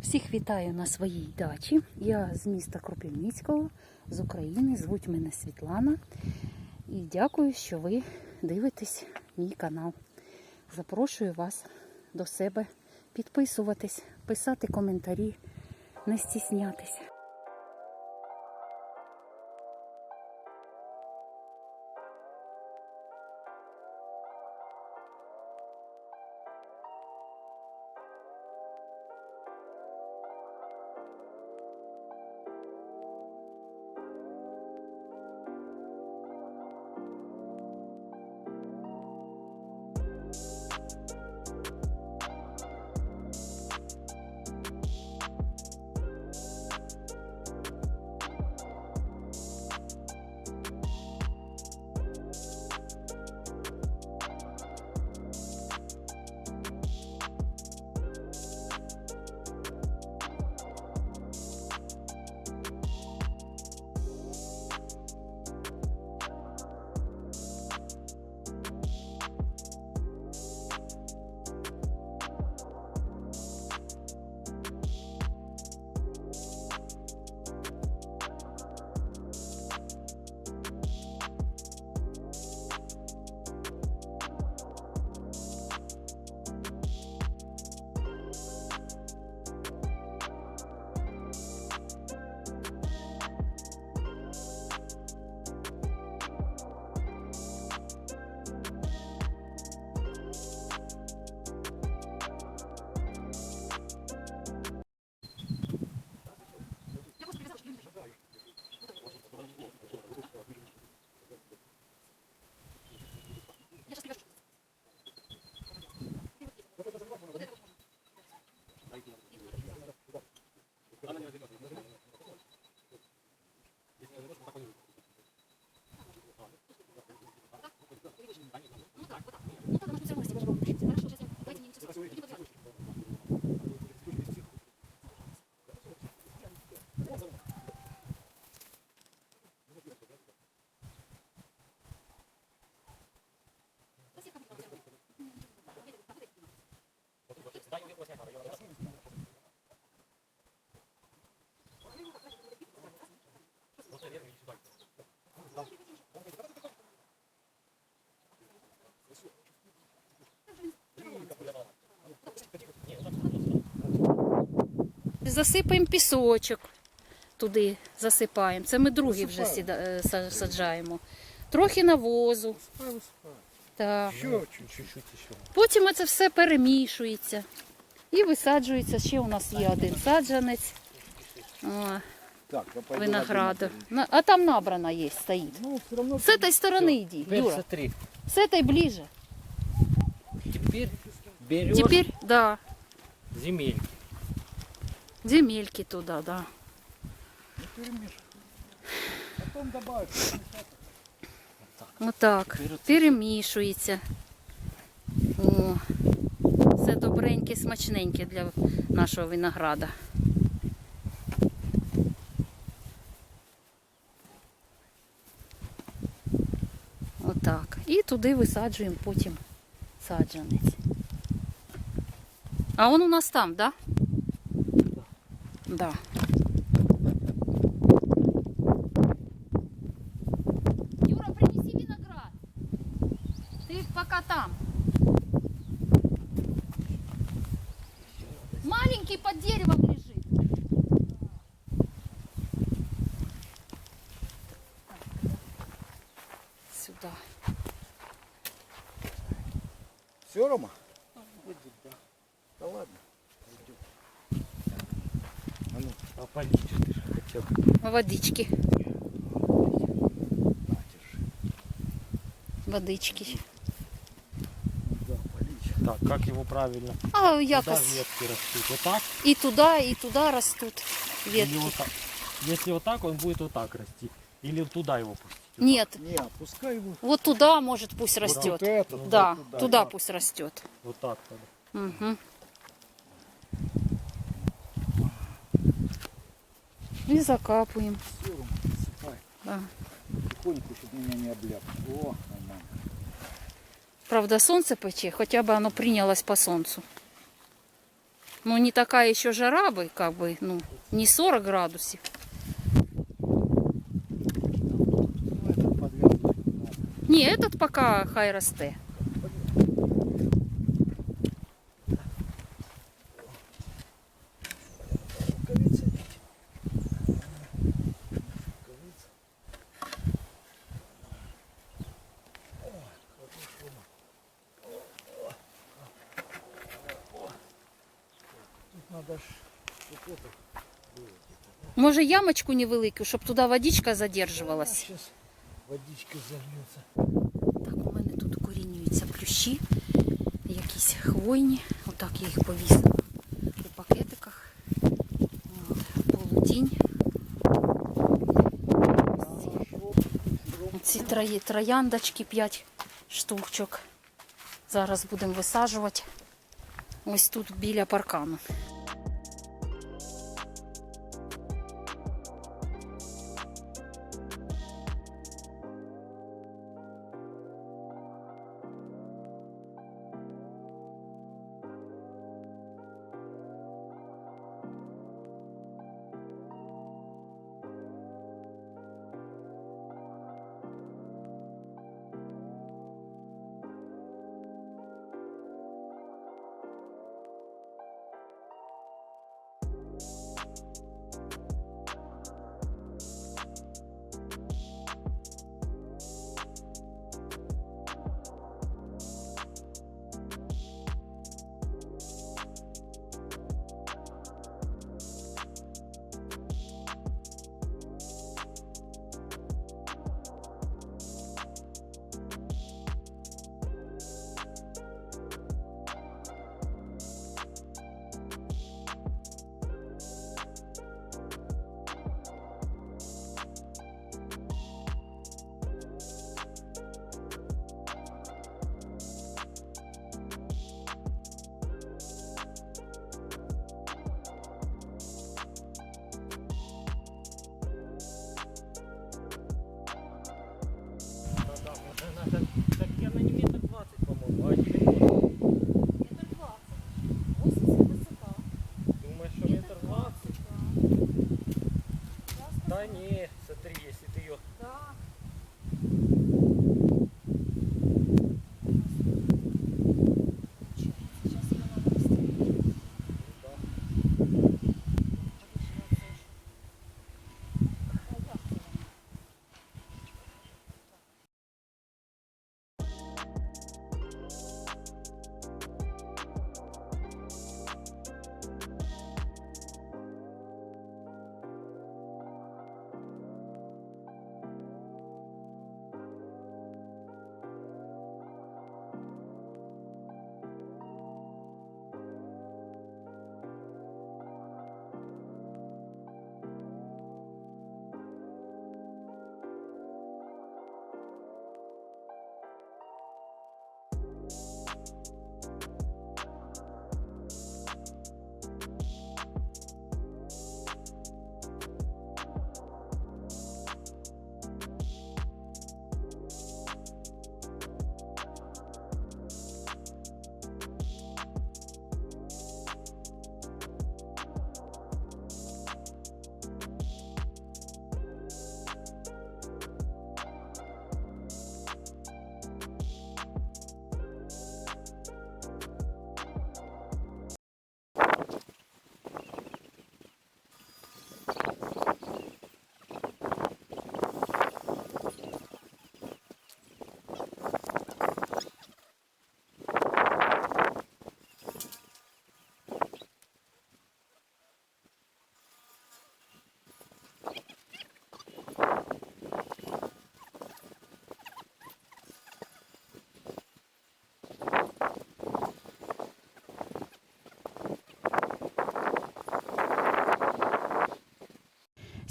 Всіх вітаю на своїй дачі. Я з міста Кропивницького, з України. Звуть мене Світлана. І дякую, що ви дивитесь мій канал. Запрошую вас до себе підписуватись, писати коментарі, не стіснятися. Засипаємо пісочок туди, засипаємо. Це ми другий вже сіда- е, са- саджаємо. Трохи навозу. Так. Еще чуть-чуть еще. Потім це все перемішується і висаджується. Ще у нас є один саджанець о, Так, я пойду винограду. один На- А там набрана є, стоїть. Ну, все равно. С этой стороны иди, Теперь Юра. смотри. С этой ближе. Теперь берешь Теперь, да, земельки. земельки туда, да. Потом добавить. Отак. Перемішується. О, все добреньке, смачненьке для нашого винограда. Отак. І туди висаджуємо потім саджанець. А он у нас там, так? Да. Полить ты же хотел. Водички. на, держи. Водички. Так, как его правильно? А Куда якось ветки растут? Вот так? і туди, і туди ростуть Или ветки. вот так? Если вот так, он будет вот так расти. Или туда его пустить. Вот Нет, Не, опускай его. вот туда, может, пусть Вот растет. это, Да, туда, туда да. пусть растет. так. Вот так тогда. Угу. И закапываем. Все, Рома, засыпай. Да. Тихонько, чтобы меня не обляпало. О, нормально. Правда, сонце пече, хоча б оно прийнялось по сонцу. Ну, не такая еще жара бы, как бы, ну, не 40 градусов. Ну, не этот пока хай росте. Може ямочку невелику, щоб туди водичка задержувалась. Сейчас водичка зальется. Так, у мене тут укорінюються плющі, якісь хвойні. Отак я їх повісила у пакетиках. От, полутінь. Ці трояндочки 5 штучок. Зараз будемо висаджувати. Ось тут біля паркану. Так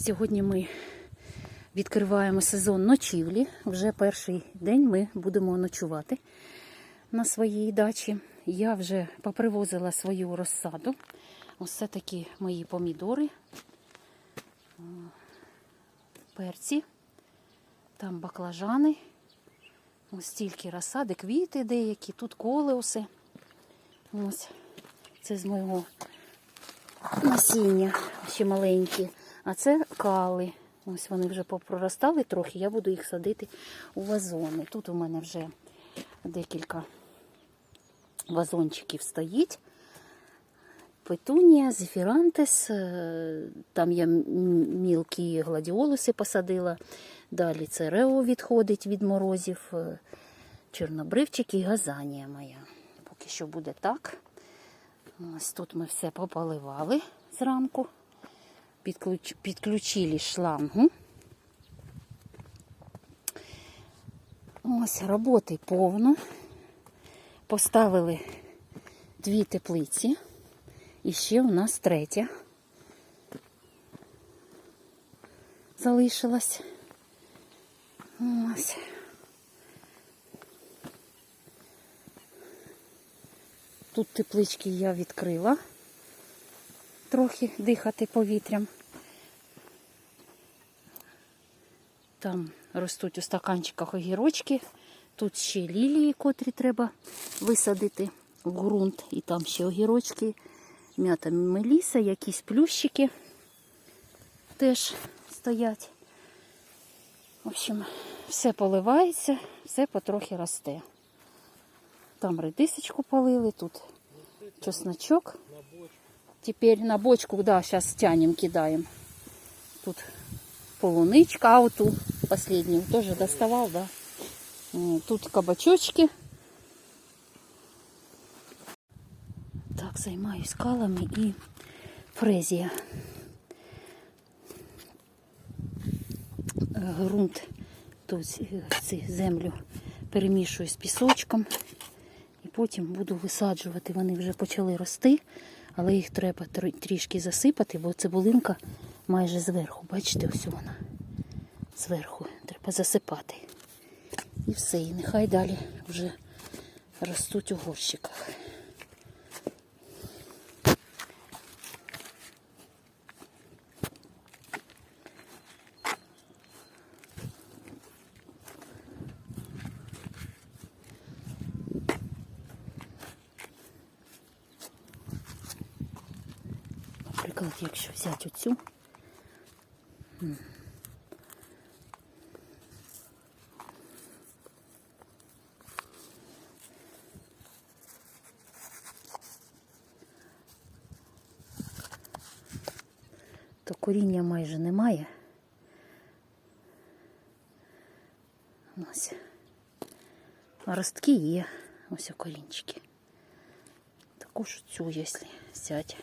Сьогодні ми відкриваємо сезон ночівлі. Вже перший день ми будемо ночувати на своїй дачі. Я вже попривозила свою розсаду. Ось це такі мої помідори, перці, там баклажани. Ось стільки розсади, квіти деякі, тут колеуси. Ось це з моєго насіння, ще маленькі. А це кали. Ось вони вже попроростали трохи, я буду їх садити у вазони. Тут у мене вже декілька вазончиків стоїть. Петунія, зефірантес, е, там я мілкі гладіолуси посадила. Далі це рео відходить від морозів, е, чорнобривчик і газанія моя. Поки що буде так. Ось тут ми все пополивали зранку. Підключ... Підключили шлангу. Ось роботи повно. Поставили дві теплиці. І ще у нас третя залишилась. Ось. Тут теплички я відкрила. Трохи дихати повітрям. Там ростуть у стаканчиках огірочки. Тут ще лілії, котрі треба висадити в ґрунт. І там ще огірочки, м'ята меліса, якісь плющики теж стоять. В общем, все поливається, все потрохи росте. Там редисочку полили, тут чесночок. Теперь на бочку, да, сейчас тянем, кидаем. Тут полуничка, а вот ту последнюю тоже доставал, да. Тут кабачочки. Так, займаюсь калами і фрезія. Е, Грунт тут е, землю перемішую з пісочком. І потім буду висаджувати. Вони вже почали рости, але їх треба трішки засипати, бо цибулинка майже зверху. Бачите, ось вона. Зверху треба засипати. І все. І нехай далі вже ростуть у горщиках. Наприклад, якщо взяти То коріння майже немає. Ось. А ростки є. Ось корінчики. Також цю, якщо взяти.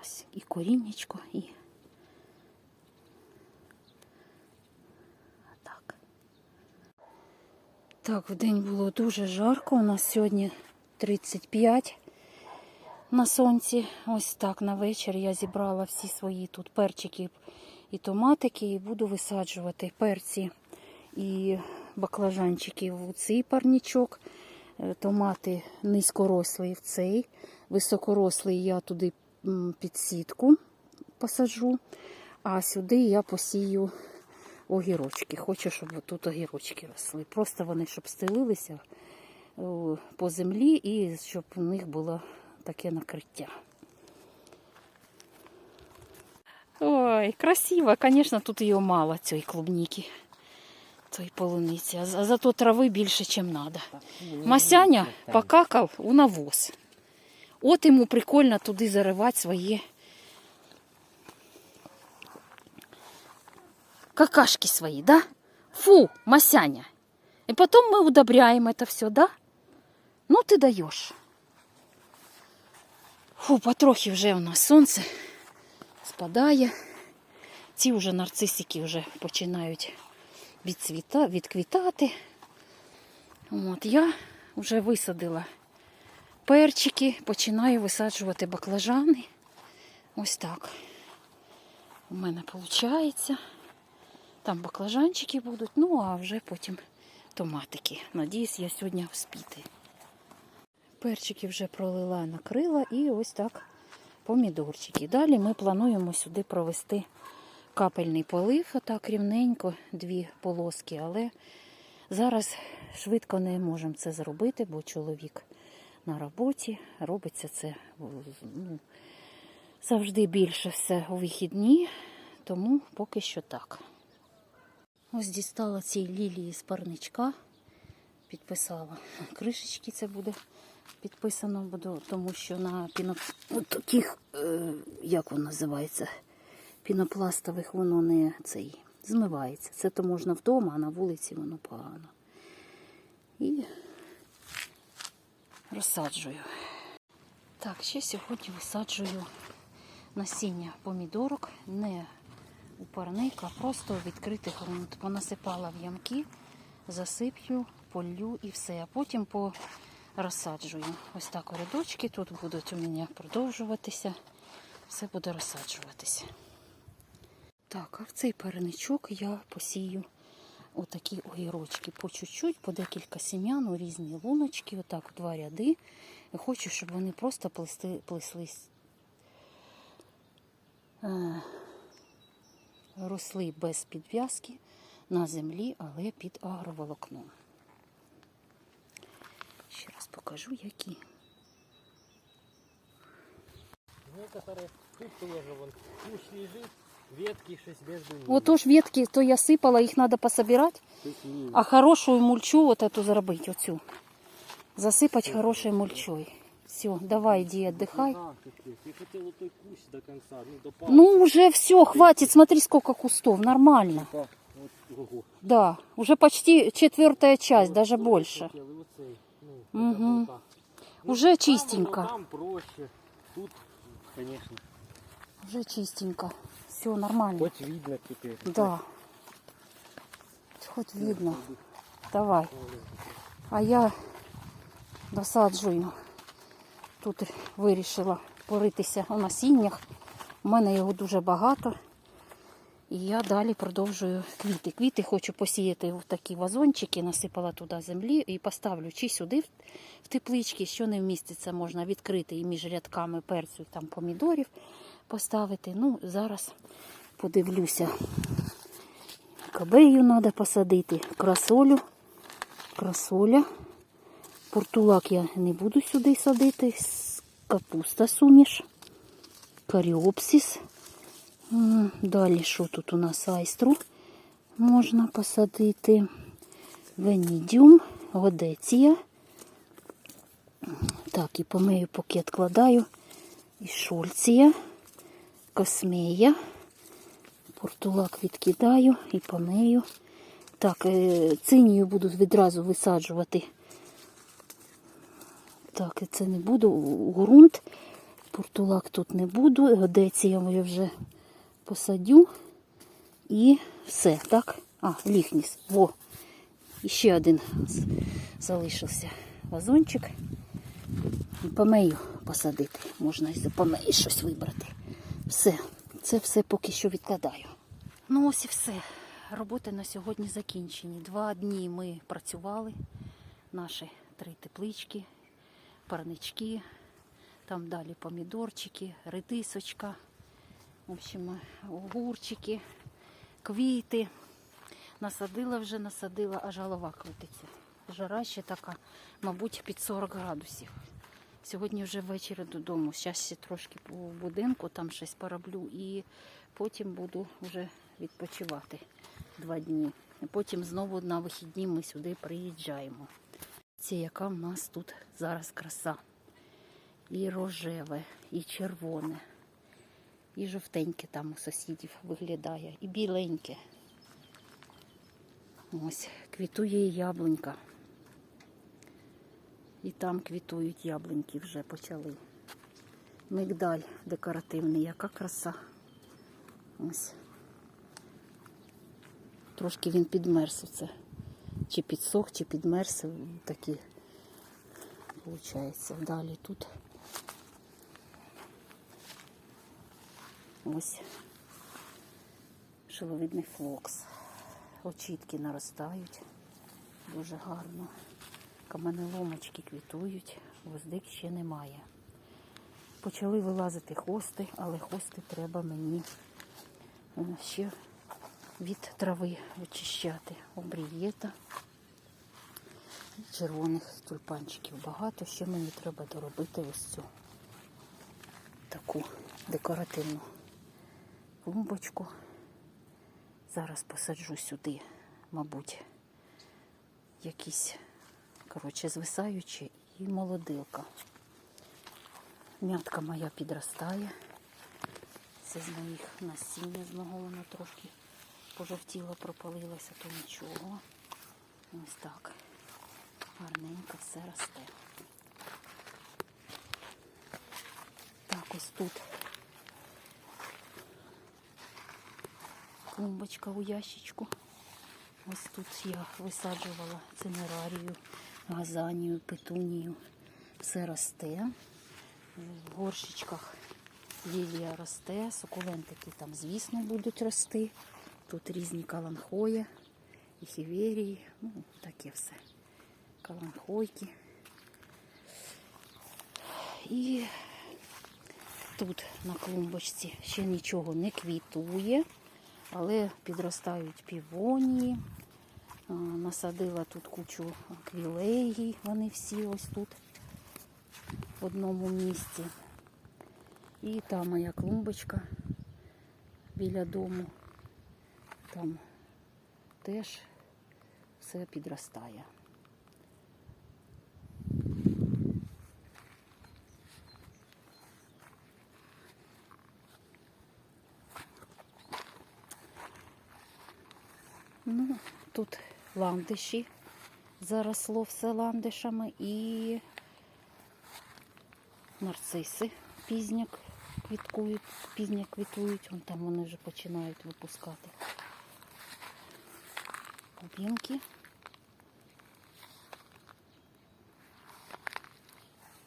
Ось і коріннячко, і так. Так, в день було дуже жарко. У нас сьогодні 35 на сонці. Ось так на вечір я зібрала всі свої тут перчики і томатики, і буду висаджувати перці і баклажанчики в цей парнічок. Е, Томати низькорослі в цей. Високорослий я туди під сітку посаджу, а сюди я посію огірочки. Хочу, щоб тут огірочки росли. Просто вони щоб стелилися по землі і щоб у них було таке накриття. Ой, красиво. Звісно, тут її мало, цієї клубніки, цієї полуниці. А зато трави більше, ніж треба. Масяня покакав у навоз. От йому прикольно туди заривати свої какашки свої, да? Фу, Масяня. І потім ми удобряємо це все, да? Ну, ти даєш. Фу, потрохи вже у нас сонце спадає. Ці вже нарцисики вже починають відцвіта, відквітати. От я вже висадила перчики, починаю висаджувати баклажани. Ось так. у мене виходить. Там баклажанчики будуть, ну а вже потім томатики. Надіюсь, я сьогодні вспіти. Перчики вже пролила, накрила і ось так помідорчики. Далі ми плануємо сюди провести капельний полив, отак рівненько, дві полоски, але зараз швидко не можемо це зробити, бо чоловік на роботі. Робиться це ну, завжди більше все у вихідні, тому поки що так. Ось дістала ці лілії з парничка, підписала кришечки, це буде підписано, буду, тому що на піно... от таких, е, як воно називається, пінопластових воно не цей, змивається. Це то можна вдома, а на вулиці воно погано. І розсаджую. Так, ще сьогодні висаджую насіння помідорок, не у парник, просто відкритий ґрунт. Понасипала в ямки, засиплю, полю і все. А потім по розсаджую. Ось так рядочки тут будуть у мене продовжуватися. Все буде розсаджуватися. Так, а в цей парничок я посію отакі огірочки по чуть-чуть, по декілька сім'ян у різні луночки, отак два ряди. І хочу, щоб вони просто плести, плеслись. Росли без підв'язки на землі, але під агроволокном. Ще раз покажу, які. Некоторые тут тоже вон куш лежит, ветки щось между ними. Отож ветки, то я сипала, їх треба пособирати, а хорошу мульчу вот эту зробити, оцю. Засипати хорошою мульчою. Все, давай, иди отдыхай. Ну, уже все, хватит. Смотри, сколько кустов. Нормально. Да, уже почти четвертая часть, даже больше. Угу. Уже чистенько. Уже чистенько. Все нормально. Хоть видно теперь. Да. Хоть видно. Давай. А я досаджую. Тут вирішила поритися у насіннях. У мене його дуже багато. І я далі продовжую квіти. Квіти хочу посіяти в такі вазончики, насипала туди землі і поставлю чи сюди в- теплички, що не вміститься, можна відкрити і між рядками перцю, там помідорів поставити. Ну, зараз подивлюся. Кабею треба посадити, красолю, красоля. Портулак я не буду сюди садити. Капуста суміш, каріопсис. Далі що тут у нас айстру можна посадити. Венідіум, годеція. Так, і помию поки відкладаю. І шульція, космея. Портулак відкидаю і помию. Так, е, цинію буду відразу висаджувати. Так, і це не буду у ґрунт. Портулак тут не буду. Годеція я вже посадю. І все, так? А, ліхніс. Во. І ще один залишився вазончик. Помею посадити. Можна і за помеї щось вибрати. Все. Це все поки що відкладаю. Ну ось і все. Роботи на сьогодні закінчені. Два дні ми працювали. Наші три теплички, парнички, там далі помідорчики, редисочка, в общем, огурчики, квіти. Насадила вже, насадила, аж голова крутиться. Жара ще така, мабуть, під 40 градусів. Сьогодні вже ввечері додому. Зараз ще трошки по будинку, там щось пороблю і потім буду вже відпочивати два дні. Потім знову на вихідні ми сюди приїжджаємо. Це яка в нас тут зараз краса. І рожеве, і червоне, і жовтеньке там у сусідів виглядає, і біленьке. Ось, квітує яблунька. І там квітують яблуньки вже почали. Мигдаль декоративний, яка краса. Ось. Трошки він підмерз оце. Чи підсох, чи підмерз. Такі виходить. Далі тут. Ось шиловидний флокс. Очітки наростають дуже гарно. Каменеломочки квітують, гвоздик ще немає. Почали вилазити хости, але хости треба мені е, ще від трави вичищати. Обрієта. Червоних тюльпанчиків багато. Ще мені треба доробити ось цю таку декоративну клумбочку. Зараз посаджу сюди, мабуть, якісь, коротше, звисаючі і молодилка. М'ятка моя підростає. Це з моїх насіння, з мого воно трошки пожовтіло, пропалилося, то нічого. Ось так. Гарненько все росте. Так, ось тут клумбочка у ящичку. Ось тут я висаджувала цинерарію, газанію, петунію. Все росте. В горщичках лілія росте, сукулентики там, звісно, будуть рости. Тут різні каланхої, хіверії, ну, таке все. Каланхойки. І тут на клумбочці ще нічого не квітує, але підростають півонії. Насадила тут кучу квілегій, вони всі ось тут в одному місці. І та моя клумбочка біля дому. Там теж все підростає. Ну, тут ландиші заросло все ландишами і нарциси пізняк квіткують, пізняк квітують, вон там вони вже починають випускати. Кубінки.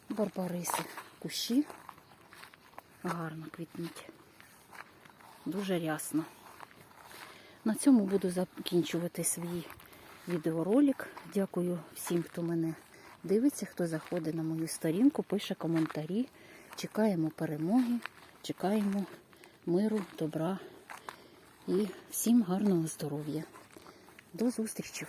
Барбариси кущі. Гарно квітнуть. Дуже рясно. На цьому буду закінчувати свій відеоролик. Дякую всім, хто мене дивиться, хто заходить на мою сторінку, пише коментарі. Чекаємо перемоги, чекаємо миру, добра і всім гарного здоров'я. До зустрічі!